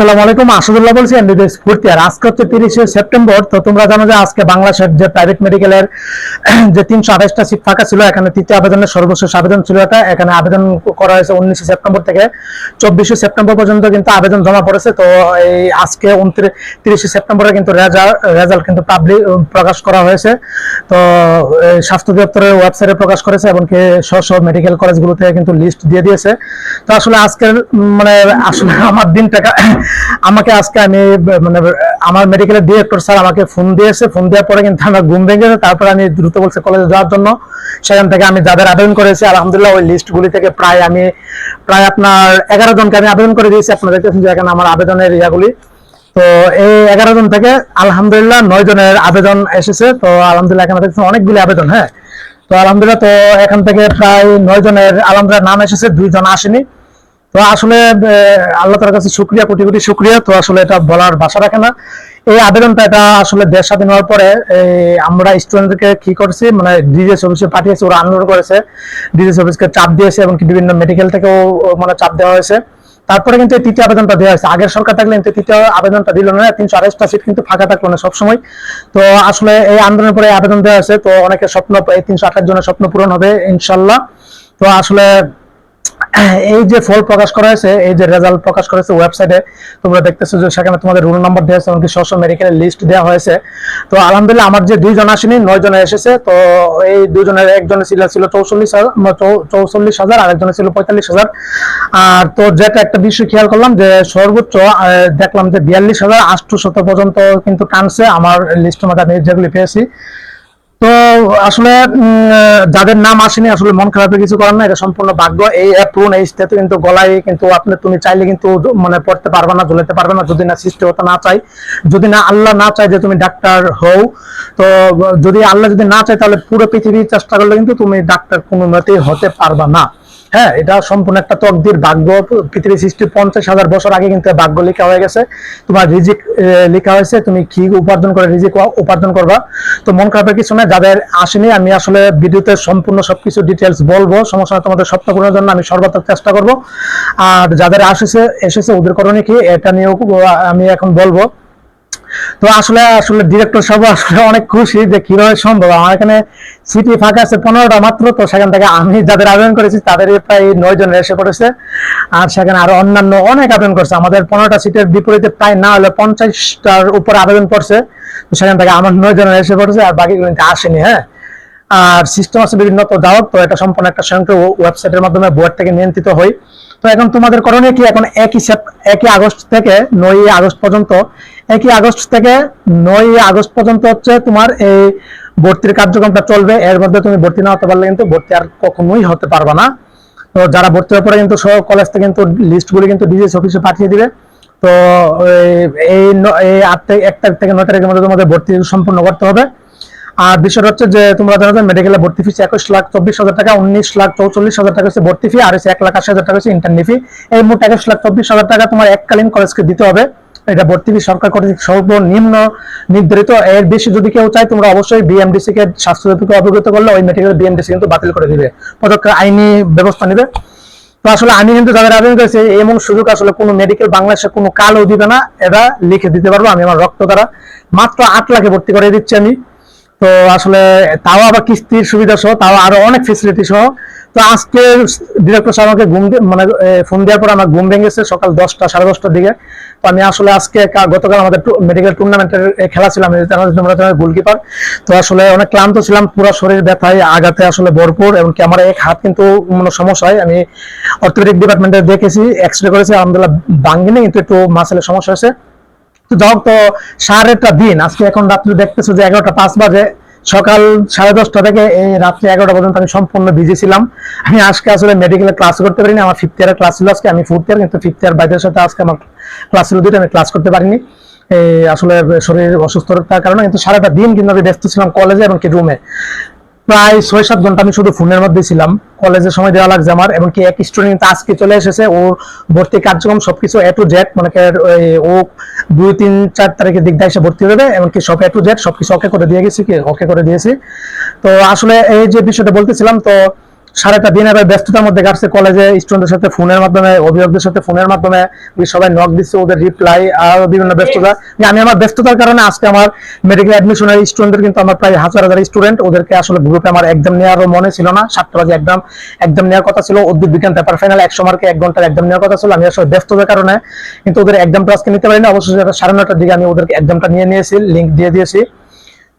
আসসালামু আলাইকুম, আসাদুল্লাহ বলছি আজকে হচ্ছে তিরিশে সেপ্টেম্বর, তো তোমরা জানো যে আজকে বাংলাদেশের যে প্রাইভেট মেডিকেলের যে তিনশো আঠাশটা সিট ফাঁকা ছিল, এখানে তৃতীয় আবেদনের সর্বশেষ আবেদন ছিল এটা। এখানে আবেদন করা হয়েছে উনিশে সেপ্টেম্বর থেকে। চব্বিশে সেপ্টেম্বর পর্যন্ত কিন্তু আবেদন জমা পড়েছে। তো এই আজকে উনত্রিশ তিরিশে সেপ্টেম্বরে কিন্তু রেজাল্ট কিন্তু পাবলিক প্রকাশ করা হয়েছে। তো স্বাস্থ্য দপ্তরের ওয়েবসাইটে প্রকাশ করেছে এমনকি স্ব স্ব মেডিকেল কলেজগুলোতে কিন্তু লিস্ট দিয়ে দিয়েছে। তো আসলে আজকের মানে আসলে আমার দিনটা আমাকে আজকে আমি মানে আমার মেডিকেলের ডিরেক্টর স্যার আমাকে ফোন দিয়েছে। ফোন দেওয়ার পরে কিন্তু আমার ঘুম ভেঙে গেছে। তারপর আমি দ্রুত বলছে কলেজে যাওয়ার জন্য। সেখান থেকে আমি যাদের আবেদন করেছি, আলহামদুলিল্লাহ ওই লিস্টগুলি থেকে প্রায় আমি, প্রায় আপনার এগারো জনকে আমি আবেদন করে দিয়েছি। আপনারা দেখতেছেন যে এখানে আমার আবেদনের ইয়াগুলি। তো এই এগারো জন থেকে আলহামদুলিল্লাহ নয় জনের আবেদন এসেছে। তো আলহামদুলিল্লাহ এখানে দেখছেন অনেকগুলি আবেদন হ্যাঁ? তো আলহামদুলিল্লাহ তো এখান থেকে প্রায় নয় জনের আলহামদুলিল্লাহ নাম এসেছে, দুইজন আসেনি। তো আসলে আল্লাহ তার কাছে শুক্রিয়া, কোটি কোটি শুক্রিয়া। তো আসলে এটা বলার ভাষা রাখে না। এই আবেদনটা এটা আসলে দেশ স্বাধীন হওয়ার পরে আমরা স্টুডেন্টদেরকে কি করছি মানে ডিজিএস অফিসে পাঠিয়েছি, ওরা আন্দোলন করেছে। ডিজিএস অফিসকে চাপ দিয়েছে এবং বিভিন্ন মেডিকেল থেকেও মানে চাপ দেওয়া হয়েছে। তারপরে কিন্তু এই তৃতীয় আবেদনটা দেওয়া হয়েছে। আগের সরকার থাকলে কিন্তু তৃতীয় আবেদনটা দিল না, তিনশো আড়াইশটা সিট কিন্তু ফাঁকা থাকল না সবসময়। তো আসলে এই আন্দোলনের পরে আবেদন দেওয়া হয়েছে। তো অনেকের স্বপ্ন, এই তিনশো আঠাশ জনের স্বপ্ন পূরণ হবে, ইনশাল্লাহ। তো আসলে এই যে ফল প্রকাশ করা হয়েছে, এই যে রেজাল্ট প্রকাশ করেছে ওয়েবসাইটে তোমরা দেখতেছো যে সেখানে তোমাদের রোল নাম্বার দেওয়া হয়েছে, এমনকি স্ব মেডিকেলের লিস্ট দেওয়া হয়েছে। তো আলহামদুলিল্লাহ, আমার যে দুইজন আসেনি নয় জনে এসেছে। তো এই দুজনের একজনের ছিল ছিল চৌচল্লিশ হাজার চৌচল্লিশ হাজার, আর একজনের ছিল পঁয়তাল্লিশ হাজার। আর তো যেটা একটা বিষয় খেয়াল করলাম যে সর্বোচ্চ দেখলাম যে বিয়াল্লিশ হাজার আটশো পর্যন্ত কিন্তু টানছে আমার লিস্টের মধ্যে আমি যেগুলি পেয়েছি। তো আসলে যাদের নাম আসেনি, আসলে মন খারাপের কিছু করার না এটা সম্পূর্ণ ভাগ্য। এই অ্যাপ্রুন এই কিন্তু গলায় কিন্তু আপনি, তুমি চাইলে কিন্তু মানে পড়তে পারবে না, ঝুলাতে পারবে না, যদি না সৃষ্টি হতে না চাই যদি না আল্লাহ না চায় যে তুমি ডাক্তার হও, তো যদি আল্লাহ যদি না চায়, তাহলে পুরো পৃথিবীর চেষ্টা করলে কিন্তু তুমি ডাক্তার কোনো মতেই হতে পারবা না। হ্যাঁ এটা সম্পূর্ণ একটা তকদির ভাগ্য। পৃথিবী সৃষ্টি পঞ্চাশ হাজার বছর আগে কিন্তু ভাগ্য লেখা হয়ে গেছে। তোমার রিজিক লেখা হয়েছে, তুমি কি উপার্জন করে রিজিক উপার্জন করবা। তো মন খারাপের কিছু না যাদের আসেনি আমি আসলে ভিডিওতে সম্পূর্ণ সবকিছু ডিটেলস বলব। সমস্যা তোমাদের স্বপ্ন পূরণের জন্য আমি সর্বাত্মক চেষ্টা করব। আর যাদের আসেছে, এসেছে, ওদের করণে কি? এটা নিয়েও আমি এখন বলব। তো আসলে আসলে ডিরেক্টর সাহেব আসলে অনেক খুশি যে কীভাবে সম্ভব? আমার এখানে সিটি ফাঁকা আছে পনেরোটা মাত্র, তো সেখান থেকে আমি যাদের আবেদন করেছি তাদের প্রায় নয় জন এসে পড়েছে। আর সেখানে আরও অন্যান্য অনেক আবেদন করছে। আমাদের পনেরোটা সিটের বিপরীতে প্রায় না হলে পঞ্চাশটার উপরে আবেদন পড়ছে। তো সেখান থেকে আমার নয় জন এসে পড়েছে আর বাকিগুলো কিন্তু আসেনি হ্যাঁ? আর সিস্টেম আছে বিভিন্ন, তো যাও তো এটা সম্পূর্ণ একটা স্বয়ংক্রিয় ওয়েবসাইটের মাধ্যমে বোর্ড থেকে নিয়ন্ত্রিত হয় তো এখন তোমাদের করণীয় কি? এখন একই সেপ একই আগস্ট থেকে নয় আগস্ট পর্যন্ত একই আগস্ট থেকে নয় আগস্ট পর্যন্ত হচ্ছে তোমার এই ভর্তির কার্যক্রমটা চলবে। এর মধ্যে তুমি ভর্তি না হতে পারলে কিন্তু ভর্তি আর কখনোই হতে পারবে না। তো যারা ভর্তি হওয়ার পরে কিন্তু সব কলেজ থেকে কিন্তু লিস্টগুলি কিন্তু ডিজিএস অফিসে পাঠিয়ে দিবে। তো এই- এই আট থেকে এক তারিখ থেকে নয় তারিখের মধ্যে তোমাদের ভর্তি সম্পূর্ণ করতে হবে। আর বিষয়টা হচ্ছে যে তোমরা জানো যে মেডিকেলে ভর্তি ফিস একুশ লাখ চব্বিশ হাজার টাকা, উনিশ লাখ চৌচল্লিশ হাজার টাকা হচ্ছে ভর্তি ফি আর হচ্ছে এক লাখ আশি হাজার টাকা হচ্ছে ইন্টারনি ফি এই মোট একুশ লাখ চব্বিশ হাজার টাকা তোমার এককালীন কলেজকে দিতে হবে। এটা ভর্তি সরকার কর্তৃক সর্বনিম্ন নির্ধারিত। এর বেশি যদি কেউ চায়, তোমরা অবশ্যই বিএমডিসি কে স্বাস্থ্য দপ্তরকে অবগত করলে ওই মেডিকেল বিএমডিসি কিন্তু বাতিল করে দিবে। পদক্ষেপ আইনি ব্যবস্থা নেবে। তো আসলে আমি কিন্তু যাদের আবেদন করেছি, এমন সুযোগ আসলে কোনো মেডিকেল বাংলাদেশে কোনো কালও দিবে না। এটা লিখে দিতে পারব, আমি আমার রক্ত দ্বারা। মাত্র আট লাখে ভর্তি করে দিচ্ছি আমি। তো আসলে তাও আবার কিস্তির সুবিধা সহ, তাও আরও অনেক ফেসিলিটি সহ। তো আজকে ডিরেক্টর সাহেব আমাকে ঘুম মানে ফোন দেওয়ার পর আমার ঘুম ভেঙেছে সকাল দশটা, সাড়ে দশটার দিকে। তো আমি আসলে আজকে গতকাল আমাদের মেডিকেল টুর্নামেন্টের খেলা ছিলাম গোলকিপার। তো আসলে অনেক ক্লান্ত ছিলাম, পুরো শরীর ব্যথায়, আঘাতে আসলে ভরপুর এমনকি আমার এক হাত কিন্তু মানে সমস্যা হয়। আমি অর্থোপেডিক ডিপার্টমেন্টে দেখেছি এক্স রে করেছি, আলহামদুলিল্লাহ ভাঙ্গিনি, কিন্তু একটু মাসেলের সমস্যা হয়েছে। হোক তো সাড়েটা দিন, আজকে এখন রাত্রি দেখতেছো যে এগারোটা পাঁচ বাজে, সকাল সাড়ে দশটা থেকে রাত্রি এগারোটা পর্যন্ত আমি সম্পূর্ণ বিজি ছিলাম। আমি আজকে আসলে মেডিকেলে ক্লাস করতে পারিনি, আমার ফিফথ ইয়ারের ক্লাস ছিল আজকে, আমি ফোর্থ ইয়ার কিন্তু ফিফথ ইয়ার বাইদের সাথে আজকে আমার ক্লাস ছিল দুইটা, আমি ক্লাস করতে পারিনি। আসলে শরীর অসুস্থতার কারণে, কিন্তু সারাটা দিন কিন্তু আমি ব্যস্ত ছিলাম কলেজে এবং কি রুমে প্রায় ছয় সাত ঘণ্টা আমি শুধু ফোনের মধ্যে ছিলাম। কলেজের সময় দেওয়া লাগছে আমার, এবং কি এক স্টুডেন্ট আজকে চলে এসেছে। ও ভর্তি কার্যক্রম সবকিছু এ টু জেড মানে ও দুই, তিন, চার তারিখের দিক দিয়ে এসে ভর্তি হবে, এমনকি সব এ টু জেড সবকিছু ওকে করে দিয়ে গেছি কি ওকে করে দিয়েছি। তো আসলে এই যে বিষয়টা বলতেছিলাম, তো সারাটা দিন এবার ব্যস্ততার মধ্যে কাটছে কলেজে স্টুডেন্টের সাথে ফোনের মাধ্যমে অভিভাবকদের সাথে ফোনের মাধ্যমে সবাই নক দিচ্ছে ওদের রিপ্লাই আর বিভিন্ন ব্যস্ততা। আমি আমার ব্যস্ততার কারণে আজকে আমার মেডিকেল অ্যাডমিশনের স্টুডেন্টদের কিন্তু আমার প্রায় হাজার হাজার স্টুডেন্ট ওদেরকে আসলে গ্রুপে আমার একদম নেওয়ারও মনে ছিল না। সাতটা বাজে একদম একদম নেওয়ার কথা ছিল উদ্ভিদ বিজ্ঞান পেপার ফাইনাল একশো মার্কে এক ঘণ্টার একদম নেওয়ার কথা ছিল। আমি আসলে ব্যস্ততার কারণে কিন্তু ওদের এক্সামটা আজকে নিতে পারিনি। অবশ্যই সাড়ে নটার দিকে আমি ওদেরকে এক্সামটা নিয়ে নিয়েছি লিঙ্ক দিয়ে দিয়েছি।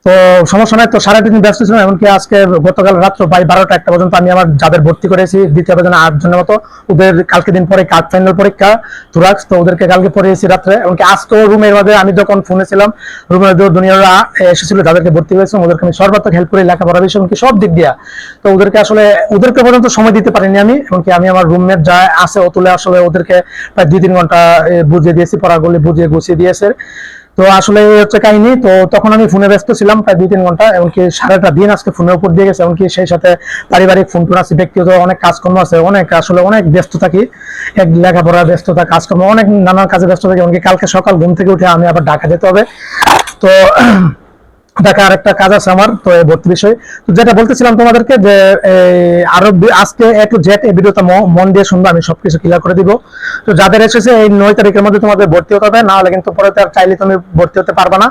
তো সমস্যা নাই, তো সারাটা দিন ব্যস্ত ছিলাম, এমনকি আজকে গতকাল রাত্র প্রায় বারোটা একটা পর্যন্ত আমি আমার যাদের ভর্তি করেছি, দ্বিতীয় বেতনে আট জনের মতো, ওদের কালকে দিন পরে কার্ড ফাইনাল পরীক্ষা, তুরাক্স, তো ওদেরকে কালকে পড়িয়েছি রাত্রে, এমনকি আজকেও রুমের মধ্যে আমি যখন ফোনে ছিলাম, রুমের মধ্যে দুনিয়ারা এসেছিল, যাদেরকে ভর্তি করেছিলাম ওদেরকে আমি সর্বাত্মক হেল্প করে লেখাপড়া বিষয়, এমনকি সব দিক দিয়া। তো ওদেরকে আসলে, ওদেরকে পর্যন্ত সময় দিতে পারিনি আমি, এমনকি আমি আমার রুমমেট যা আছে, অতুলে আসলে ওদেরকে প্রায় দুই তিন ঘণ্টা বুঝিয়ে দিয়েছি, পড়াগুলি বুঝিয়ে গুছিয়ে দিয়েছে। তো আসলে এই হচ্ছে কাহিনী। তো তখন আমি ফোনে ব্যস্ত ছিলাম প্রায় দুই, তিন ঘণ্টা। এমনকি সারাটা দিন আজকে ফোনের উপর দিয়ে গেছে। এমনকি সেই সাথে পারিবারিক ফোন টোন আছে, ব্যক্তিগত অনেক কাজকর্ম আছে, অনেক আসলে অনেক ব্যস্ত থাকি। এক লেখাপড়া, ব্যস্ততা, কাজকর্ম, অনেক নানান কাজে ব্যস্ত থাকি। এমনকি কালকে সকাল ঘুম থেকে উঠে আমি আবার ঢাকা যেতে হবে। তো ঢাকা আরেকটা কাজ আছে আমার, তো ভর্তি বিষয়। তো যেটা বলতেছিলাম তোমাদেরকে যে আরও আজকে একটু জেট এই ভিডিওটা মন দিয়ে শুনব, আমি সবকিছু ক্লিয়ার করে দিব। তো যাদের এসেছে, এই নয় তারিখের মধ্যে তোমাদের ভর্তি হতে হবে না হলে কিন্তু পরে আর চাইলে তুমি ভর্তি হতে পারবে না।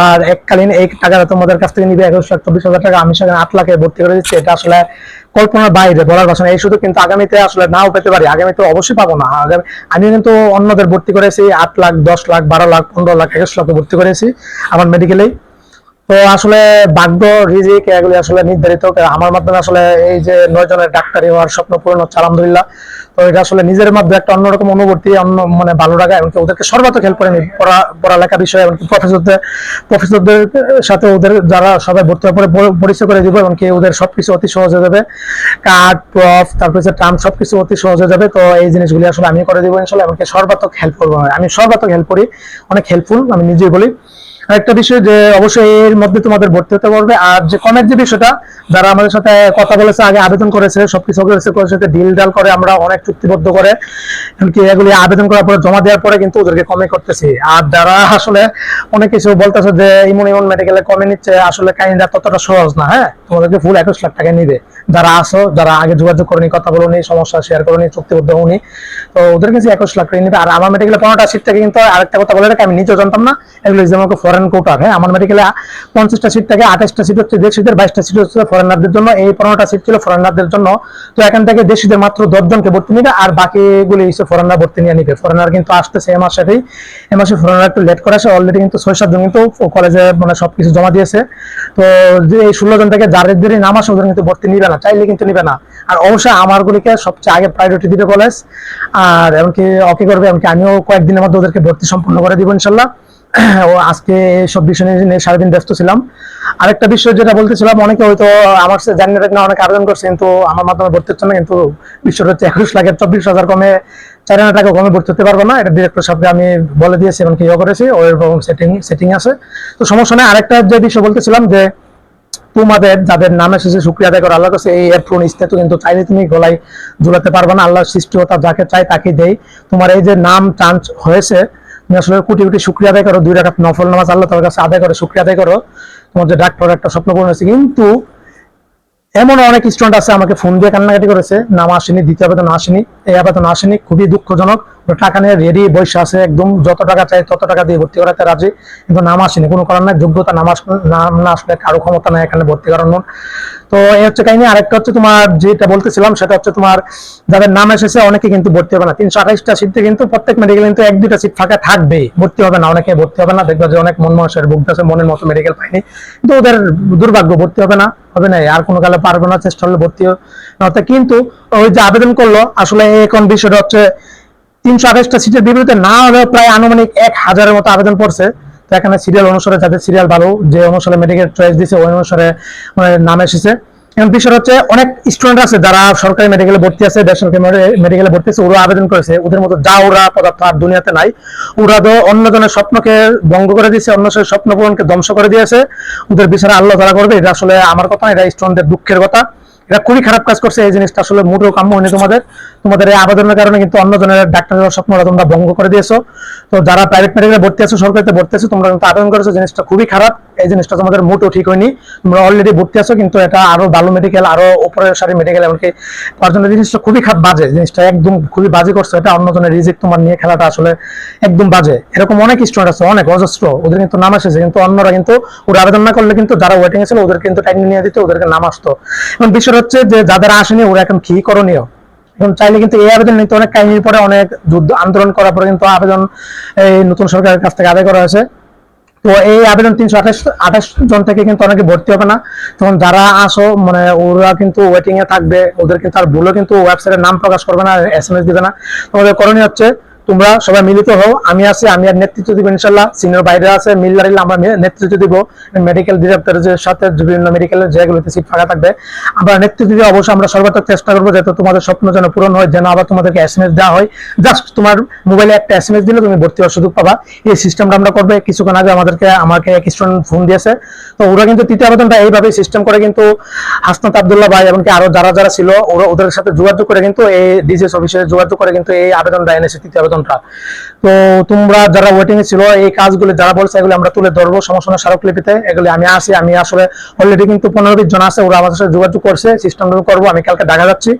আর এককালীন এই টাকাটা তোমাদের কাছ থেকে নিবে একুশ লাখ চব্বিশ হাজার টাকা, আমি সেখানে আট লাখে ভর্তি করে দিচ্ছি। এটা আসলে কল্পনার বাইরে বলার না। এই শুধু কিন্তু আগামীতে আসলে নাও পেতে পারি, আগামীতে অবশ্যই পাবো না। আমি কিন্তু অন্যদের ভর্তি করেছি, আট লাখ, দশ লাখ, বারো লাখ, পনেরো লাখ, একুশ লাখে ভর্তি করেছি, আমার মেডিকেলেই তো আসলে ভাগ্য, রিজিক এগুলি আসলে নির্ধারিত। আমার মাধ্যমে আসলে এই যে নয় জনের ডাক্তারি হওয়ার স্বপ্ন পূরণ হচ্ছে, আলহামদুলিল্লাহ। তো এটা আসলে নিজের মাধ্যমে একটা অন্যরকম অনুভূতি, অন্য মানে ভালো লাগা, এমনকি ওদেরকে সর্বাত্মক হেল্প করে নি পড়া, পড়ালেখা বিষয়ে, এমনকি প্রফেসরদের প্রফেসরদের সাথে ওদের যারা সবাই ভর্তি হওয়ার পরে পরিচয় করে দিব, এমনকি ওদের সবকিছু অতি সহজ হয়ে যাবে। কার্ড প্রফ তারপর হচ্ছে টার্ম সবকিছু অতি সহজ হয়ে যাবে। তো এই জিনিসগুলি আসলে আমি করে দিব ইনশাল্লাহ, এমনকি সর্বাত্মক হেল্প করব। আমি সর্বাত্মক হেল্প করি, অনেক হেল্পফুল আমি নিজেই বলি। আরেকটা বিষয় যে অবশ্যই এর মধ্যে তোমাদের ভর্তি হতে পারবে আর যে কমের যে বিষয়টা, যারা আমাদের সাথে কথা বলেছে, আগে আবেদন করেছে, সবকিছু করেছে সাথে ডিল ডাল করে আমরা অনেক চুক্তিবদ্ধ করে, এমনকি এগুলি আবেদন করার পরে জমা দেওয়ার পরে কিন্তু ওদেরকে কমে করতেছি। আর যারা আসলে অনেক কিছু বলতেছে যে ইমন ইমন মেডিকেলে কমে নিচ্ছে, আসলে কাহিনীটা ততটা সহজ না হ্যাঁ? তোমাদেরকে ফুল একুশ লাখ টাকা নিবে। যারা আসো যারা আগে যোগাযোগ করেনি, কথা বলুনি, সমস্যা শেয়ার করনি, চুক্তিবদ্ধ হওনি, তো ওদের কাছে একুশ লাখ টাকা নিবে। আর আমার মেডিকেলে পনেরোটা সিট থেকে কিন্তু আরেকটা কথা বলে রাখি, আমি নিজেও জানতাম না, এগুলো যেমন ফরেন কোটার হ্যাঁ? আমার মেডিকেলে পঞ্চাশটা সিট থেকে, আঠাশটা সিট হচ্ছে দেশিদের বাইশটা সিট হচ্ছে ফরেনারদের জন্য। এই পনেরোটা সিট ছিল ফরেনারদের জন্য। তো এখান থেকে দেশিদের মাত্র দশজনকে ভর্তি নিবে, আর বাকিগুলি হচ্ছে ফরেনার ভর্তি নিয়ে নিবে। ফরেনার কিন্তু আসতেছে এ মাসেই এ মাসে ফরেনার একটু লেট করে আসে অলরেডি কিন্তু ছয় সাতজন কিন্তু কলেজে মানে সবকিছু জমা দিয়েছে। তো যে এই ষোলো জন থেকে যাদেরই নাম আসে, ওদের কিন্তু ভর্তি নিবে না, চাইলে কিন্তু নিবে না। আর অবশ্যই আমার গুলিকে সবচেয়ে আগে প্রায়োরিটি দিবে কলেজ আর এমনকি ওকে করবে, এমনকি আমিও কয়েকদিনের মধ্যে ওদেরকে ভর্তি সম্পূর্ণ করে দিব, ইনশাল্লাহ। ও আজকে সব বিষয় নিয়ে সারাদিন ব্যস্ত ছিলাম। আরেকটা বিষয় যেটা বলতেছিলাম, অনেকে হয়তো আমার সাথে জানি না অনেকে আবেদন করছে, কিন্তু আমার মাধ্যমে ভর্তি হচ্ছে না, কিন্তু বিষয়টা হচ্ছে একুশ লাখের চব্বিশ হাজার কমে চার হাজার টাকা কমে ভর্তি হতে পারব না। এটা ডিরেক্টর সাথে আমি বলে দিয়েছি, এবং ইয়ে করেছি ওইরকম সেটিং সেটিং আছে। তো সমস্যা নেই, আরেকটা যে বিষয় বলতেছিলাম যে তোমাদের, যাদের নাম এসেছে, শুক্রিয়া আদায় করো আল্লাহর কাছে, এই এপ্রন ইস্তেতু কিন্তু চাইলে তুমি গলায় ঝুলাতে পারবে না, আল্লাহর সৃষ্টিকতা যাকে চাই তাকে দেই। তোমার এই যে নাম চান্স হয়েছে আসলে কোটি কোটি শুক্রিয়া আদায় করো, দুই রাখাত নফল নামাজ আল্লাহ তার কাছে আদায় করো, শুক্রিয়া আদায় করো। তোমার যে ডাক্তার একটা স্বপ্ন পূরণ হয়েছে। কিন্তু এমন অনেক স্টুডেন্ট আছে আমাকে ফোন দিয়ে কান্নাকাটি করেছে, নাম আসেনি, দ্বিতীয় না আসেনি। এই আবেদন আসেনি, খুবই দুঃখজনক। টাকা নিয়ে রেডি বসে আছে, একদম যত টাকা চাই তত টাকা দিয়ে ভর্তি করাতে রাজি। কিন্তু নাম আসেনি, কোনো কারণ নাই, যোগ্যতা নাম নাম না আসলে কারও ক্ষমতা নাই এখানে ভর্তি করানোর তো এই হচ্ছে কাহিনী, আরেকটা হচ্ছে তোমার যেটা বলতেছিলাম, সেটা হচ্ছে তোমার যাদের নাম এসেছে, অনেকে কিন্তু ভর্তি হবে না। তিনশো আঠাইশটা সিটে কিন্তু প্রত্যেক মেডিকেল কিন্তু এক, দুইটা সিট ফাঁকা থাকবে, ভর্তি হবে না, অনেকে ভর্তি হবে না। দেখবে যে অনেক মন মানুষের ভুগতেছে মনের মতো মেডিকেল পায়নি। কিন্তু ওদের দুর্ভাগ্য, ভর্তি হবে না হবে না, আর কোনো কালে পারবে না, চেষ্টা হলে ভর্তি হতে কিন্তু ওই যে আবেদন করল, আসলে এখন বিষয়টা হচ্ছে তিনশো আঠাশটা সিটের বিপরীতে না হলেও প্রায় আনুমানিক এক হাজারের মতো আবেদন পড়ছে। তো এখানে সিরিয়াল অনুসারে, যাদের সিরিয়াল ভালো, যে অনুসারে মেডিকেল চয়েস দিছে, ওই অনুসারে মানে নাম এসেছে। এখন বিষয় হচ্ছে অনেক স্টুডেন্ট আছে যারা সরকারি মেডিকেলে ভর্তি আছে বেসরকারি মেডিকেলে ভর্তি আছে ওরা আবেদন করেছে। ওদের মতো যা ওরা পদার্থ আর দুনিয়াতে নাই। ওরা তো অন্যজনের স্বপ্নকে ভঙ্গ করে দিয়েছে, অন্য স্বপ্ন পূরণকে ধ্বংস করে দিয়েছে। ওদের বিচারে আল্লাহ তারা করবে, এটা আসলে আমার কথা এটা স্টুডেন্টদের দুঃখের কথা। এটা খুবই খারাপ কাজ করছে, এই জিনিসটা আসলে মোটেও কাম্য হয়নি তোমাদের। তোমাদের এই আবেদনের কারণে কিন্তু অন্য জনের ডাক্তারের স্বপ্নটা তোমরা ভঙ্গ করে দিয়েছ। তো যারা প্রাইভেট মেডিকেলে ভর্তি আছো, সরকারিতে ভর্তি আছো, তোমরা কিন্তু আবেদন করেছ, জিনিসটা খুবই খারাপ। এই জিনিসটা তোমাদের মোটেও ঠিক হয়নি। তোমরা অলরেডি ভর্তি আছো, কিন্তু এটা আরও ভালো মেডিকেল আরও উপরের সারি মেডিকেল এমনকি তার জন্য জিনিসটা খুবই খারাপ বাজে। জিনিসটা একদম খুবই বাজে করছ, এটা অন্য জনের রিজিক তোমার নিয়ে খেলাটা আসলে একদম বাজে। এরকম অনেক স্টুডেন্ট আছে, অনেক অজস্র, ওদের কিন্তু নাম এসেছে, কিন্তু অন্যরা কিন্তু ওরা আবেদন না করলে কিন্তু যারা ওয়েটিং ছিল ওদের কিন্তু টাইম নিয়ে দিতে, ওদেরকে নাম আসতো। এবং বিষয় হচ্ছে যে যাদের আসেনি ওরা এখন কি করণীয়? এখন চাইলে কিন্তু এই আবেদন নিতে অনেক কাহিনীর পরে অনেক যুদ্ধ আন্দোলন করার পরে কিন্তু আবেদন এই নতুন সরকারের কাছ থেকে আদায় করা হয়েছে। তো এই আবেদন তিনশো আঠাশ আঠাশ জন থেকে কিন্তু অনেকে ভর্তি হবে না। তখন যারা আসো মানে ওরা কিন্তু ওয়েটিং এ থাকবে ওদের কিন্তু আর ভুলও কিন্তু ওয়েবসাইটের নাম প্রকাশ করবে না এস এম এস দিবে না। তোমাদের করণীয় হচ্ছে তোমরা সবাই মিলিত হও। আমি আছি, আমি আর নেতৃত্ব দিব ইনশাল্লাহ। সিনিয়র বাইরে আছে মিল্লারিল আমরা নেতৃত্ব দিব। মেডিকেল ডিরেক্টরের সাথে বিভিন্ন মেডিকেলের যেগুলোতে সিট ফাঁকা থাকবে। আমরা নেতৃত্ব দিয়ে অবশ্যই আমরা সর্বাত্মক চেষ্টা করব যাতে তোমাদের স্বপ্ন যেন পূরণ হয়, যেন আবার তোমাদেরকে এস এম এস দেওয়া হয়। জাস্ট তোমার মোবাইলে একটা এস এম এস দিলে তুমি ভর্তি হওয়ার সুযোগ পাবা। এই সিস্টেমটা আমরা করবে। কিছুক্ষণ আগে আমাদেরকে, আমাকে এক স্টুডেন্ট ফোন দিয়েছে। তো ওরা কিন্তু তৃতীয় আবেদনটা এইভাবে সিস্টেম করে কিন্তু হাসনাত আবদুল্লাহ ভাই এমনকি আরও যারা যারা ছিল, ওরা ওদের সাথে যোগাযোগ করে কিন্তু এই ডিজিএস অফিসে যোগাযোগ করে কিন্তু এই আবেদনটা এনেছে, তৃতীয় আবেদনটা তো তোমরা যারা ওয়েটিং এ ছিল, এই কাজগুলি যারা বলছে, এগুলি আমরা তুলে ধরবো। সমস্যা স্মারকলিপিতে এগুলি আমি আসি আমি আসলে অলরেডি কিন্তু পনেরো বিশ জন আছে, ওরা আমাদের সাথে যোগাযোগ করছে সিস্টেমটা করব। আমি কালকে দেখা যাচ্ছি।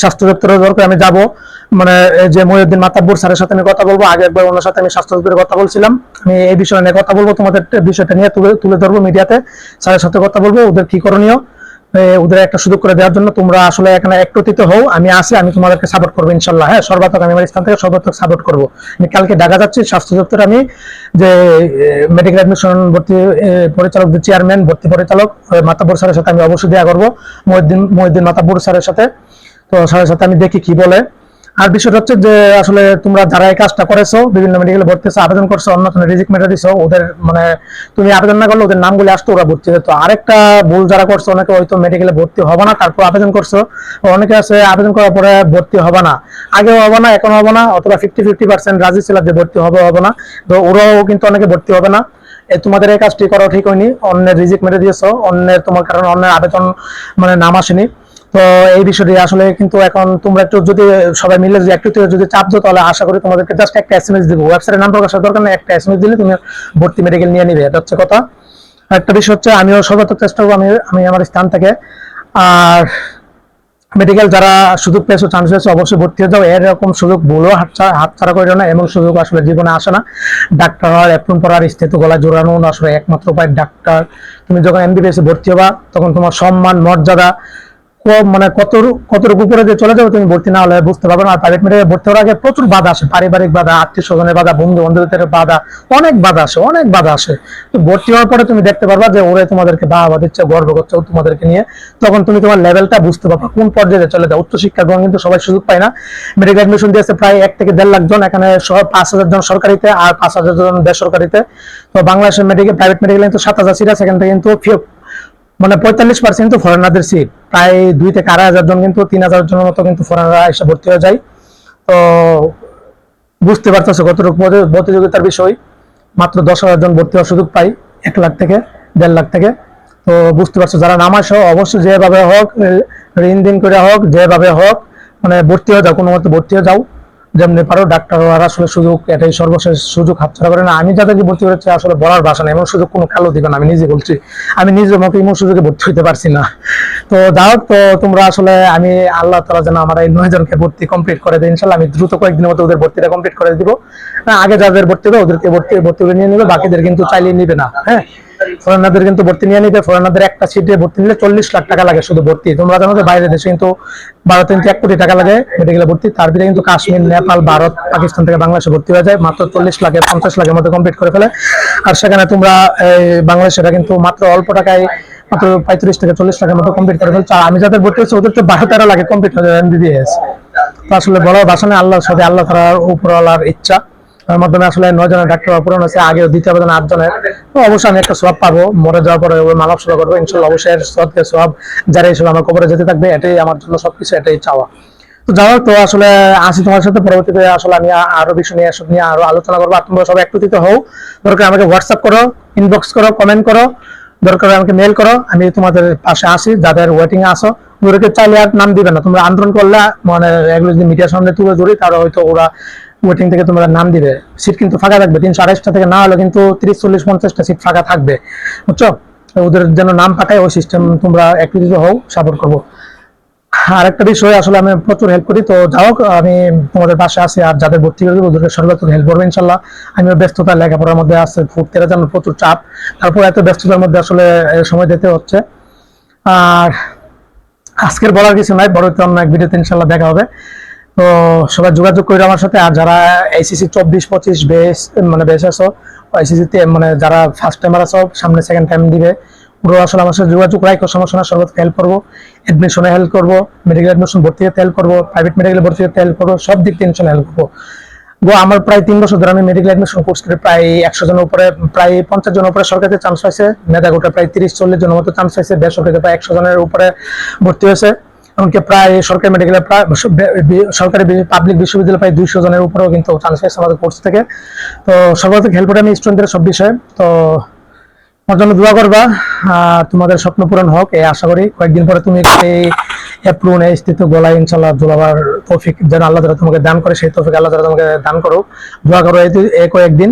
স্বাস্থ্য দপ্তরের দরকার আমি যাব। মানে যে মহিউদ্দিন মাতাব্বুর স্যারের সাথে আমি কথা বলব। আগে একবার ওনার সাথে আমি স্বাস্থ্য দপ্তরের কথা বলছিলাম। আমি এই বিষয়ে নিয়ে কথা বলব। তোমাদের বিষয়টা নিয়ে তুলে তুলে ধরবো মিডিয়াতে। স্যারের সাথে কথা বলব। ওদের কি করণীয়? ওদের একটা সুযোগ করে দেওয়ার জন্য তোমরা আসলে এখানে একত্রিত হও। আমি আসি, আমি তোমাদেরকে সাপোর্ট করব ইনশাল্লাহ। হ্যাঁ সর্বাত্মক আমি আমার স্থান থেকে সর্বাত্মক সাপোর্ট করব। আমি কালকে ঢাকা যাচ্ছি স্বাস্থ্য দপ্তরে আমি যে মেডিকেল অ্যাডমিশন ভর্তি পরিচালক, যে চেয়ারম্যান ভর্তি পরিচালক মাতাপুর স্যারের সাথে আমি অবশ্যই দেওয়া করব। মহিউদ্দিন মহিউদ্দিন মাতাপুর স্যারের সাথে। তো স্যারের সাথে আমি দেখি কি বলে। আর বিষয়টা হচ্ছে যে আসলে তোমরা যারা এই কাজটা করেছ, বিভিন্ন মেডিকেলে ভর্তি আবেদন করছ, অন্য কোনো রিজিক মেটা দিছো, ওদের মানে তুমি আবেদন না করলে ওদের নামগুলি আসতো ওরা ভর্তি হতো আরেকটা ভুল যারা করছ, অনেকে হয়তো মেডিকেলে ভর্তি হবে না, তারপর আবেদন করছ অনেকে আছে আবেদন করার পরে ভর্তি হবে না। আগেও হবে না এখন হবে না, অথবা ফিফটি ফিফটি পার্সেন্ট রাজি ছিল যে ভর্তি হবে হবে না। তো ওরাও কিন্তু অনেকে ভর্তি হবে না। তোমাদের এই কাজটি করা ঠিক হয়নি, অন্যের রিজিক মেরে দিয়েছ, অন্যের তোমার কারণে অন্যের আবেদন মানে নাম আসেনি। তো এই বিষয়টি আসলে কিন্তু এখন তোমরা একটু যদি সবাই মিলে যদি একটু যদি চাপ দাও, তাহলে আশা করি তোমাদেরকে জাস্ট একটা এসএমএস দিব। ওয়েবসাইটের নাম প্রকাশের দরকার নেই, একটা এসএমএস দিলে তুমি ভর্তি মেডিকেল নিয়ে নিবে। এটা হচ্ছে কথা। একটা বিষয় হচ্ছে, আমিও সর্বাত্মক চেষ্টা করব, আমি আমি আমার স্থান থেকে। আর মেডিকেল যারা সুযোগ পেয়েছ চান্স পেয়েছ, অবশ্যই ভর্তি হয়ে যাও। এরকম সুযোগ ভুলও হাত ছাড়া করে না, এমন সুযোগ আসলে জীবনে আসে না। ডাক্তার হওয়ার এপ্রুন পড়ার স্থিত গলায় জোরানো আসলে একমাত্র উপায়। ডাক্তার, তুমি যখন এমবিবিএস ভর্তি হবা, তখন তোমার সম্মান, মর্যাদা মানে কত কতটুকু উপরে যে চলে যাবে তুমি ভর্তি না হলে বুঝতে পারবে না। প্রাইভেট মেডিকেল ভর্তি হওয়ার আগে প্রচুর বাধা আসে। পারিবারিক বাধা, আত্মীয় স্বজনের বাধা, বন্ধু বান্ধবদের বাধা, অনেক বাধা আসে, অনেক বাধা আসে। তো ভর্তি হওয়ার পরে তুমি দেখতে পারবা যে ওরে তোমাদেরকে বাবা দিচ্ছে, গর্ব করছে তোমাদেরকে নিয়ে। তখন তুমি তোমার লেভেলটা বুঝতে পারবা কোন পর্যায়ে চলে যায় উচ্চশিক্ষা গ্রহণ কিন্তু সবাই সুযোগ পায় না। মেডিকেল অ্যাডমিশন দিয়েছে প্রায় এক থেকে দেড় লাখ জন। এখানে পাঁচ হাজার জন সরকারিতে আর পাঁচ হাজার জন বেসরকারিতে। তো বাংলাদেশের মেডিকেল প্রাইভেট মেডিকেল কিন্তু সাত হাজার সিট আছে এখান থেকে কিন্তু মানে পঁয়তাল্লিশ পার্সেন্ট তো ফরেনারদের সিট প্রায় দুই থেকে আড়াই হাজার জন কিন্তু, তিন হাজার জনের মতো কিন্তু ফরেনাররা এসে ভর্তি হয়ে যায়। তো বুঝতে পারতেছো কতটুকু প্রতি- প্রতিযোগিতার বিষয়। মাত্র দশ হাজার জন ভর্তি হওয়ার সুযোগ পাই, এক লাখ থেকে, দেড় লাখ থেকে। তো বুঝতে পারছ, যারা নামাজ অবশ্যই যেভাবে হোক ঋণ দিন করে হোক, যেভাবে হোক মানে ভর্তি হয়ে যাও, কোনো মতো ভর্তি হয়ে যাও। যেমনি পারো ডাক্তার হওয়ার আসলে সুযোগ এটাই সর্বশেষ সুযোগ হাতছাড়া করে না। আমি যাদেরকে ভর্তি করেছি আসলে বলার ভাষা নেই এমন সুযোগ কোনো কালো দিবে না আমি নিজে বলছি। আমি নিজে মতো এমন সুযোগে ভর্তি হতে পারছি না। তো যাই তো তোমরা আসলে আমি আল্লাহ তালা যেন আমার এই নয় জনকে ভর্তি কমপ্লিট করে দেয় ইনশাল্লাহ আমি দ্রুত কয়েকদিনের মতো ওদের ভর্তিটা কমপ্লিট করে দিব। না, আগে যাদের ভর্তি হবে ওদেরকে ভর্তি ভর্তি করে নিয়ে নেবে বাকিদের কিন্তু চাইলে নিবে না হ্যাঁ। ফরেনারদের কিন্তু ভর্তি নিয়ে নিবে ফরেনারদের একটা সিটে ভর্তি নিলে চল্লিশ লাখ টাকা লাগে শুধু ভর্তি। তোমরা জানো যে বাইরের দেশে কিন্তু ভারতে কিন্তু এক কোটি টাকা লাগে মেডিকেলে ভর্তি। তার ভিতরে কিন্তু কাশ্মীর নেপাল ভারত পাকিস্তান থেকে বাংলাদেশে ভর্তি হয়ে যায়। মাত্র চল্লিশ লাখে পঞ্চাশ লাখের মধ্যে কমপ্লিট করে ফেলে। আর সেখানে তোমরা এই, বাংলাদেশে কিন্তু মাত্র অল্প টাকায় মাত্র পঁয়ত্রিশ থেকে চল্লিশ লাখের মতো কমপ্লিট করে ফেলছে। আমি যাদের ভর্তি হচ্ছে ওদের তো বারো তেরো লাখে কমপ্লিট হয়ে যাবে এমবিবিএস আসলে বড় ভাষণে আল্লাহর সাথে আল্লাহ তালার উপরওয়ালার ইচ্ছা। তার মাধ্যমে আসলে নয় জনের ডাক্তার পূরণ হয়েছে আগে দ্বিতীয় আবেদন আট জনের তো অবশ্যই আমি একটা সব পাবো মরে যাওয়ার পরে ওই মানব সেবা করব ইনশাল্লাহ অবশ্যই সবকে সব যারা হিসেবে আমার কবরে যেতে থাকবে এটাই আমার জন্য সবকিছু এটাই চাওয়া। তো যাই হোক, তো আসলে আসি তোমার সাথে পরবর্তীতে আসলে আমি আরও বিষয় নিয়ে এসব নিয়ে আরও আলোচনা করব। আর তোমরা সবাই একত্রিত হও। দরকার আমাকে হোয়াটসঅ্যাপ করো ইনবক্স করো কমেন্ট করো। দরকার আমাকে মেল করো আমি তোমাদের পাশে আসি যাদের ওয়েটিং আসো ওদেরকে চাইলে আর নাম দিবে না তোমরা আন্দোলন করলে মানে এগুলো যদি মিডিয়ার সামনে তুলে ধরি তারা হয়তো ওরা ওয়েটিং থেকে তোমরা নাম দিবে সিট কিন্তু ফাঁকা থাকবে, তিনশো আড়াইশটা থেকে না হলে কিন্তু তিরিশ, চল্লিশ, পঞ্চাশটা সিট ফাঁকা থাকবে, বুঝছ? ওদের যেন নাম পাঠায়, ওই সিস্টেম তোমরা যদি হও সাপোর্ট করব। আর একটা বিষয়, আসলে আমি প্রচুর হেল্প করি, তো যাই হোক, আমি তোমাদের পাশে আছি, আর যাদের ভর্তি করব ওদেরকে সর্বোত্তম হেল্প করব ইনশাল্লাহ আমিও ব্যস্ততা, লেখাপড়ার মধ্যে আছে ফুটতে যেন প্রচুর চাপ, তারপর এত ব্যস্ততার মধ্যে আসলে সময় দিতে হচ্ছে। আর আজকের বলার কিছু নাই বড় তো অন্য এক ভিডিওতে ইনশাল্লাহ দেখা হবে। তো সবাই যোগাযোগ করে আমার সাথে, আর যারা আইসিসি চব্বিশ, পঁচিশ বেস মানে বেস আছো আইসিসি তে মানে যারা ফার্স্ট টাইমার আছো, সামনে সেকেন্ড টাইম দিবে পুরো আসলে আমার সাথে যোগাযোগ রাখো, সমস্যা না সর্বোচ্চ হেল্প করব। এডমিশনে হেল্প করব মেডিকেল এডমিশন ভর্তি হতে হেল্প করব প্রাইভেট মেডিকেল ভর্তি হতে হেল্প করব, সব দিক টেনশন হেল্প করব। গো, আমার প্রায় তিন বছর ধরে আমি মেডিকেল এডমিশন কোর্স করে প্রায় একশো জনের উপরে, প্রায় পঞ্চাশ জনের উপরে সরকারিতে চান্স পাইছে, মেধাগোটা প্রায় তিরিশ, চল্লিশ জনের মতো চান্স পাইছে, বেসরকারিতে প্রায় একশো জনের উপরে ভর্তি হয়েছে। এমনকি প্রায় সরকারি মেডিকেলে প্রায় সরকারি পাবলিক বিশ্ববিদ্যালয়ে প্রায় দুইশো জনের উপরেও কিন্তু চান্স আমাদের কোর্স থেকে। তো সর্বাধিক হেল্প আমি স্টুডেন্টদের সব বিষয়ে। তো আমার জন্য দোয়া করবা। আর তোমাদের স্বপ্ন পূরণ হোক, এই আশা করি। কয়েকদিন পরে তুমি এই অ্যাপ্রুন এই স্থিত গলায় ইনশাল্লাহ দোলাবার তৌফিক যেন আল্লাহ তালা তোমাকে দান করে, সেই তৌফিক আল্লাহ তালা তোমাকে দান করো দোয়া করো এই কয়েকদিন।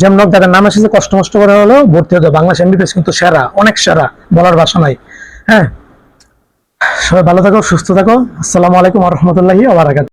যেমন যাদের নাম এসেছে, কষ্ট মষ্ট করে হলেও ভর্তি হতে। বাংলাদেশ এমবিবিএস কিন্তু সেরা, অনেক সেরা, বলার ভাষা নাই। হ্যাঁ? সবাই ভালো থাকো সুস্থ থাকো। আসসালামু আলাইকুম রহমতুল্লাহি আবার